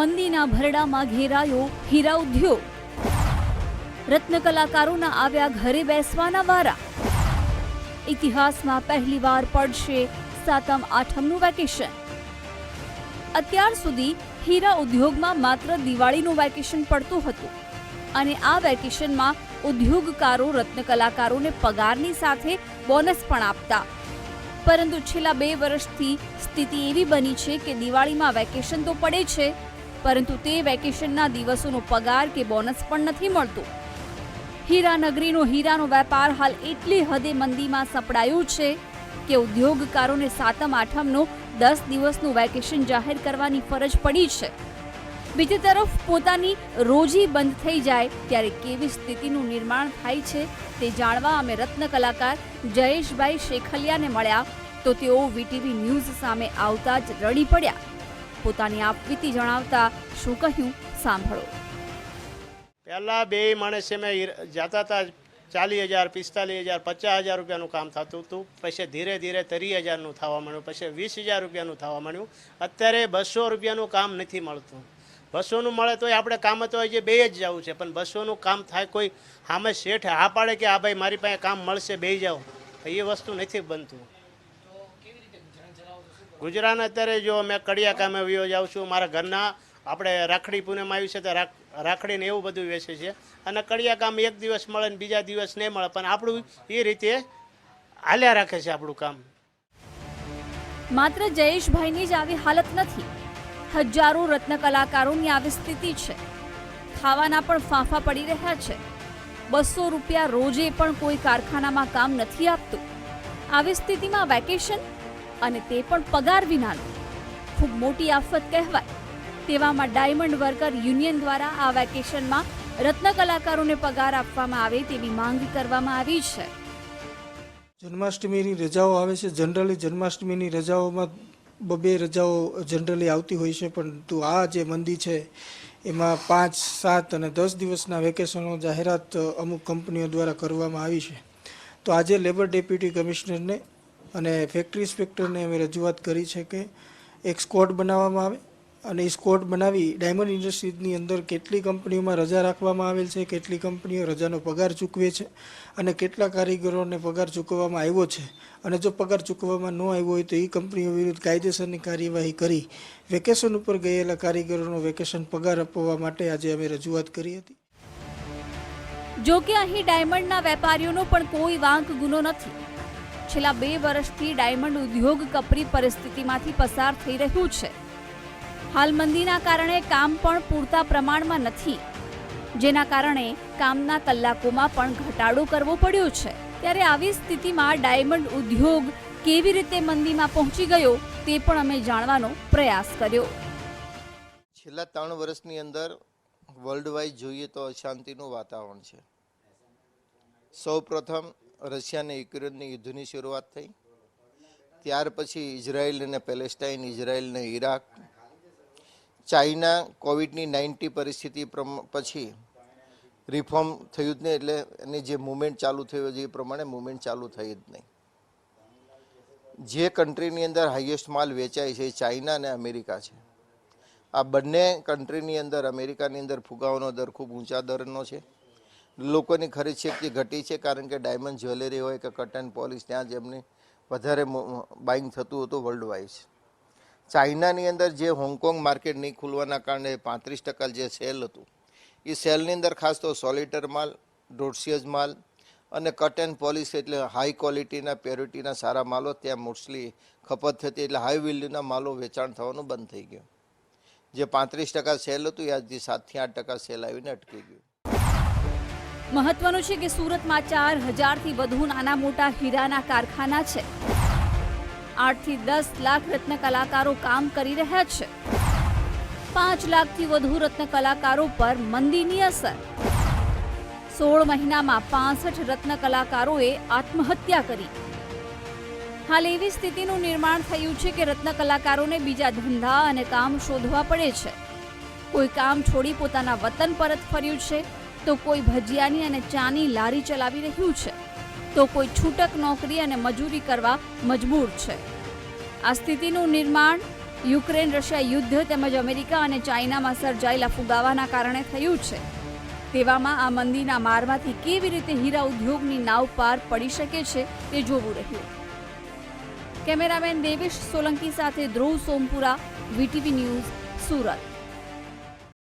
મંદીના ભરડામાં ઘેરાયો હીરા ઉદ્યોગ રત્ન કલાકારોના આવ્યા ઘરે બેસવાના વારા. ઇતિહાસમાં પહેલીવાર પડશે સાતમ આઠમનું વેકેશન. અત્યાર સુધી હીરા ઉદ્યોગમાં માત્ર દિવાળીનું વેકેશન પડતું હતું અને આ વેકેશનમાં ઉદ્યોગકારો રત્ન કલાકારોને પગારની સાથે બોનસ પણ આપતા. પરંતુ છેલ્લા બે વર્ષથી સ્થિતિ એવી બની છે કે દિવાળીમાં વેકેશન તો પડે છે પરંતુ તે વેકેશનના દિવસોનો પગાર કે બોનસ પણ નથી મળતો. હીરાનગરીનો હીરાનો વેપાર હાલ એટલી હદે મંદીમાં સપડાયું છે કે ઉદ્યોગકારોને સાતમ આઠમનું દસ દિવસનું વેકેશન જાહેર કરવાની ફરજ પડી છે. બીજી તરફ પોતાની રોજી બંધ થઈ જાય ત્યારે કેવી સ્થિતિનું નિર્માણ થાય છે તે જાણવા અમે રત્ન કલાકાર જયેશભાઈ શેખલિયાને મળ્યા તો તેઓ વીટીવી ન્યૂઝ સામે આવતા જ રડી પડ્યા. પોતાની આપવીતી જણાવતા શું કહ્યું? સાંભળો. પહેલાં બે માણસે મેં જતા હતા ચાલીસ હજાર, પિસ્તાલીસ હજાર, પચાસ હજાર રૂપિયાનું કામ થતું હતું. પછી ધીરે ધીરે ત્રીસ હજારનું થવા માંડ્યું. પછી વીસ હજાર રૂપિયાનું થવા માંડ્યું. અત્યારે બસો રૂપિયાનું કામ નથી મળતું. બસોનું મળે તોય આપણે કામ તો હજી બે જ જવું છે. પણ બસોનું કામ થાય કોઈ સામે શેઠ હા પાડે કે, આ ભાઈ મારી પાસે કામ મળશે બે જાઓ. એ વસ્તુ નથી બનતું. ગુજરાત અત્યારે જો મેં કડિયા કામે વયો જાઉં છું, મારા ઘરના આપણે રાખડી પૂનમ આવી છે, તો રાખડીને એવું બધું વેચે છે. અને કડિયા કામ એક દિવસ મળે ને બીજા દિવસ નહીં મળે, પણ આપણું એ રીતે હાલ્યા રાખે છે આપણું કામ. માત્ર જયેશભાઈની જ આવી હાલત નથી, હજારો રત્ન કલાકારોની આવી સ્થિતિ છે. ખાવાના પણ ફાંફા પડી રહ્યા છે. બસો રૂપિયા રોજે પણ કોઈ કારખાનામાં કામ નથી આપતું. આવી સ્થિતિમાં વેકેશન અને તે પણ પગાર વિનાનું ખૂબ મોટી આફત કહેવાય. તેવામાં ડાયમંડ વર્કર યુનિયન દ્વારા આ વેકેશનમાં રત્ન કલાકારોને પગાર આપવામાં આવે તેવી માંગ કરવામાં આવી છે. જન્માષ્ટમીની રજાઓ આવે છે. જનરલી જન્માષ્ટમીની રજાઓમાં બબે રજાઓ જનરલી આવતી હોય છે પરંતુ આ જે મંદી છે, એમાં પાંચ, સાત અને દસ દિવસના વેકેશનો જાહેરાત અમુક કંપનીઓ દ્વારા કરવામાં આવી છે. તો આજે લેબર ડેપ્યુટી કમિશનરને અને ફેક્ટરી ઇન્સ્પેક્ટરને અમે રજૂઆત કરી છે કે એક સ્કોડ બનાવવામાં આવે અને એ સ્કોડ બનાવી ડાયમંડ ઇન્ડસ્ટ્રીઝની અંદર કેટલી કંપનીઓમાં રજા રાખવામાં આવેલ છે, કેટલી કંપનીઓ રજાનો પગાર ચૂકવે છે અને કેટલા કારીગરોને પગાર ચૂકવવામાં આવ્યો છે. અને જો પગાર ચૂકવવામાં ન આવ્યો હોય તો એ કંપનીઓ વિરુદ્ધ કાયદેસરની કાર્યવાહી કરી વેકેશન ઉપર ગયેલા કારીગરોનો વેકેશન પગાર આપવા માટે આજે અમે રજૂઆત કરી હતી. જો કે અહીં ડાયમંડના વેપારીઓનો પણ કોઈ વાંક ગુનો નથી. છેલ્લા બે વર્ષથી ડાયમંડ ઉદ્યોગ કપરી પરિસ્થિતિમાંથી પસાર થઈ રહ્યું છે. હાલ મંદીના કારણે કામ પણ પૂરતા પ્રમાણમાં નથી. જેના કારણે કામના કલાકોમાં પણ ઘટાડો કરવો પડ્યો છે. ત્યારે આવી સ્થિતિમાં ડાયમંડ ઉદ્યોગ કેવી રીતે મંદીમાં પહોંચી ગયો તે પણ અમે જાણવાનો પ્રયાસ કર્યો. છેલ્લા ત્રણ વર્ષની અંદર વર્લ્ડ વાઇઝ જોઈએ તો અશાંતિનું વાતાવરણ છે. સૌ પ્રથમ રશિયા અને યુક્રેનની યુદ્ધની શરૂઆત થઈ. ત્યાર પછી ઇઝરાયલ અને પેલેસ્ટાઇન, ઇઝરાયલ અને ઈરાક ચાઇના કોવિડની નાઇન્ટી પરિસ્થિતિ પછી રિફોર્મ થયું જ નહીં એટલે એની જે મુવમેન્ટ ચાલુ થયું એ પ્રમાણે મુવમેન્ટ ચાલુ થઈ જ નહીં. જે કન્ટ્રીની અંદર હાઈએસ્ટ માલ વેચાય છે એ ચાઇના અને અમેરિકા છે. આ બંને કન્ટ્રીની અંદર, અમેરિકાની અંદર ફુગાવાનો દર ખૂબ ઊંચા દરનો છે. લોકોની ખરીદ ઘટી છે, કારણ કે ડાયમંડ જ્વેલરી હોય કે કટન પોલિશ ત્યાં જ એમને વધારે બાઇંગ થતું હતું વર્લ્ડ વાઇઝ ચાઇનાની અંદર જે હોંગકોંગ માર્કેટ નહીં ખુલવાના કારણે પાંત્રીસ ટકા જે સેલ હતું, એ સેલની અંદર ખાસ તો સોલિટર માલ ડોટસિયસ માલ અને કટ એન્ડ પોલિશ એટલે હાઈ ક્વોલિટીના પ્યોરિટીના સારા માલો ત્યાં મોસ્ટલી ખપત થતી, એટલે હાઈ વેલ્યુના માલો વેચાણ થવાનું બંધ થઈ ગયું. જે પાંત્રીસ ટકા સેલ હતું, એ આજથી સાતથી આઠ ટકા સેલ આવીને અટકી ગયું. મહત્વનું છે કે સુરતમાં ચાર હજારથી વધુ નાના મોટા હીરાના કારખાના છે. આઠથી દસ લાખ રત્ન કલાકારો કામ કરી રહ્યા છે. પાંચ લાખથી વધુ રત્ન કલાકારો પર મંદીની અસર. સોળ મહિનામાં પાસઠ રત્ન કલાકારોએ આત્મહત્યા કરી. હાલ એવી સ્થિતિનું નિર્માણ થયું છે કે રત્ન કલાકારોને બીજા ધંધા અને કામ શોધવા પડે છે. કોઈ કામ છોડી પોતાના વતન પરત ફર્યું છે. તો કોઈ ભજીયાની અને ચાની લારી ચલાવી રહ્યું છે. તો કોઈ છૂટક નોકરી અને મજૂરી કરવા મજબૂર છે. આ સ્થિતિનું નિર્માણ યુક્રેન રશિયા યુદ્ધ તેમજ અમેરિકા અને ચાઇનામાં સર્જાયેલા ફુગાવાના કારણે થયું છે. તેવામાં આ મંદીના મારમાંથી કેવી રીતે હીરા ઉદ્યોગની નાવ પાર પડી શકે છે તે જોવું રહ્યું. કેમેરામેન દેવેશ સોલંકી સાથે ધ્રુવ સોમપુરા, વીટીવી ન્યૂઝ, સુરત.